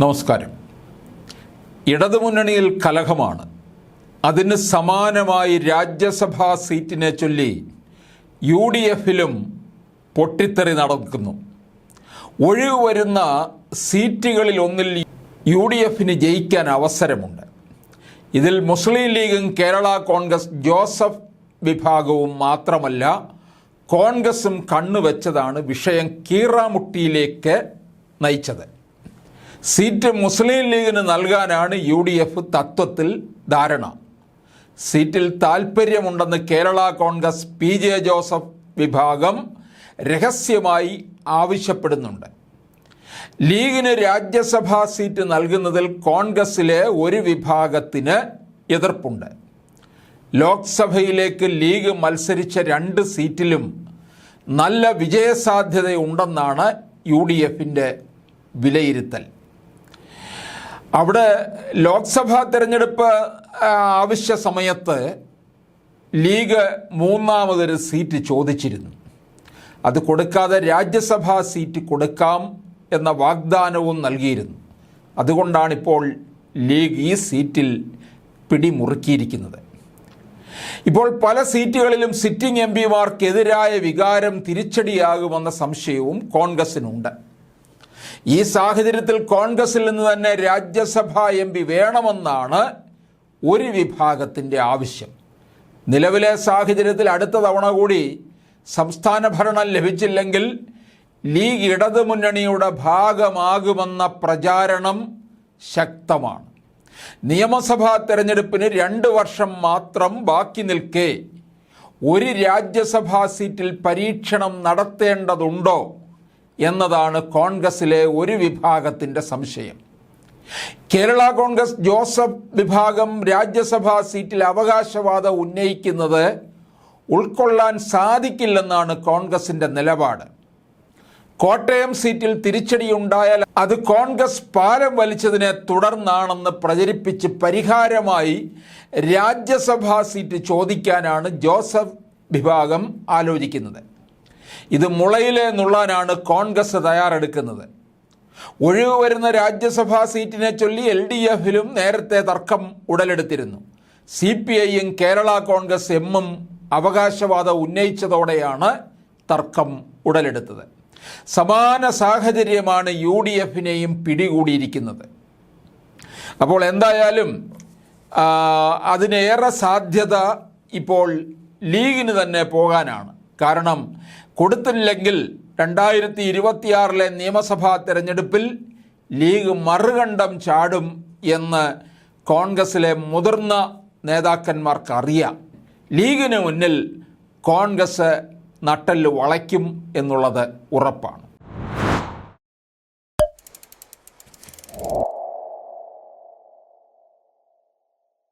നമസ്കാരം. ഇടതുമുന്നണിയിൽ കലഹമാണ്. അതിന് സമാനമായി രാജ്യസഭാ സീറ്റിനെ ചൊല്ലി യു ഡി എഫിലും പൊട്ടിത്തെറി നടക്കുന്നു. ഒഴിവ് വരുന്ന സീറ്റുകളിൽ ഒന്നിൽ യു ഡി എഫിന് ജയിക്കാൻ അവസരമുണ്ട്. ഇതിൽ മുസ്ലിം ലീഗും കേരള കോൺഗ്രസ് ജോസഫ് വിഭാഗവും മാത്രമല്ല കോൺഗ്രസും കണ്ണുവെച്ചതാണ് വിഷയം കീറാമുട്ടിയിലേക്ക് നയിച്ചത്. സീറ്റ് മുസ്ലിം ലീഗിന് നൽകാനാണ് യു ഡി എഫ് തത്വത്തിൽ ധാരണ. സീറ്റിൽ താൽപ്പര്യമുണ്ടെന്ന് കേരള കോൺഗ്രസ് പി ജെ ജോസഫ് വിഭാഗം രഹസ്യമായി ആവശ്യപ്പെടുന്നുണ്ട്. ലീഗിന് രാജ്യസഭാ സീറ്റ് നൽകുന്നതിൽ കോൺഗ്രസിലെ ഒരു വിഭാഗത്തിന് എതിർപ്പുണ്ട്. ലോക്സഭയിലേക്ക് ലീഗ് മത്സരിച്ച രണ്ട് സീറ്റിലും നല്ല വിജയസാധ്യതയുണ്ടെന്നാണ് യു ഡി എഫിന്റെ വിലയിരുത്തൽ. അവിടെ ലോക്സഭാ തെരഞ്ഞെടുപ്പ് ആവശ്യ സമയത്ത് ലീഗ് മൂന്നാമതൊരു സീറ്റ് ചോദിച്ചിരുന്നു. അത് കൊടുക്കാതെ രാജ്യസഭാ സീറ്റ് കൊടുക്കാം എന്ന വാഗ്ദാനവും നൽകിയിരുന്നു. അതുകൊണ്ടാണിപ്പോൾ ലീഗ് ഈ സീറ്റിൽ പിടിമുറുക്കിയിരിക്കുന്നത്. ഇപ്പോൾ പല സീറ്റുകളിലും സിറ്റിംഗ് എം പിമാർക്കെതിരായ വികാരം തിരിച്ചടിയാകുമെന്ന സംശയവും കോൺഗ്രസിനുണ്ട്. ഈ സാഹചര്യത്തിൽ കോൺഗ്രസിൽ നിന്ന് തന്നെ രാജ്യസഭാ എം പി വേണമെന്നാണ് ഒരു വിഭാഗത്തിന്റെ ആവശ്യം. നിലവിലെ സാഹചര്യത്തിൽ അടുത്ത തവണ കൂടി സംസ്ഥാന ഭരണം ലഭിച്ചില്ലെങ്കിൽ ലീഗ് ഇടതുമുന്നണിയുടെ ഭാഗമാകുമെന്ന പ്രചാരണം ശക്തമാണ്. നിയമസഭാ തെരഞ്ഞെടുപ്പിന് രണ്ട് വർഷം മാത്രം ബാക്കി നിൽക്കെ ഒരു രാജ്യസഭാ സീറ്റിൽ പരീക്ഷണം നടത്തേണ്ടതുണ്ടോ? എന്നതാണ് കോൺഗ്രസിലെ ഒരു വിഭാഗത്തിന്റെ സംശയം. കേരള കോൺഗ്രസ് ജോസഫ് വിഭാഗം രാജ്യസഭാ സീറ്റിൽ അവകാശവാദം ഉന്നയിക്കുന്നത് ഉൾക്കൊള്ളാൻ സാധിക്കില്ലെന്നാണ് കോൺഗ്രസിന്റെ നിലപാട്. കോട്ടയം സീറ്റിൽ തിരിച്ചടിയുണ്ടായാൽ അത് കോൺഗ്രസ് പാലം വലിച്ചതിനെ തുടർന്നാണെന്ന് പ്രചരിപ്പിച്ച് പരിഹാരമായി രാജ്യസഭാ സീറ്റ് ചോദിക്കാനാണ് ജോസഫ് വിഭാഗം ആലോചിക്കുന്നത്. ഇത് മുളയിലെ നുള്ളാനാണ് കോൺഗ്രസ് തയ്യാറെടുക്കുന്നത്. ഒഴിവ് വരുന്ന രാജ്യസഭാ സീറ്റിനെ ചൊല്ലി എൽ ഡി എഫിലും നേരത്തെ തർക്കം ഉടലെടുത്തിരുന്നു. സി പി ഐയും കേരള കോൺഗ്രസ് എമ്മും അവകാശവാദം ഉന്നയിച്ചതോടെയാണ് തർക്കം ഉടലെടുത്തത്. സമാന സാഹചര്യമാണ് യു ഡി എഫിനെയും പിടികൂടിയിരിക്കുന്നത്. അപ്പോൾ എന്തായാലും അതിനേറെ സാധ്യത ഇപ്പോൾ ലീഗിന് തന്നെ പോകാനാണ്. കാരണം കൊടുത്തില്ലെങ്കിൽ രണ്ടായിരത്തി ഇരുപത്തിയാറിലെ നിയമസഭാ തെരഞ്ഞെടുപ്പിൽ ലീഗ് മറുകണ്ഠം ചാടും എന്ന് കോൺഗ്രസിലെ മുതിർന്ന നേതാക്കന്മാർക്കറിയാം ലീഗിന് മുന്നിൽ കോൺഗ്രസ് നട്ടൽ വളയ്ക്കും എന്നുള്ളത് ഉറപ്പാണ്.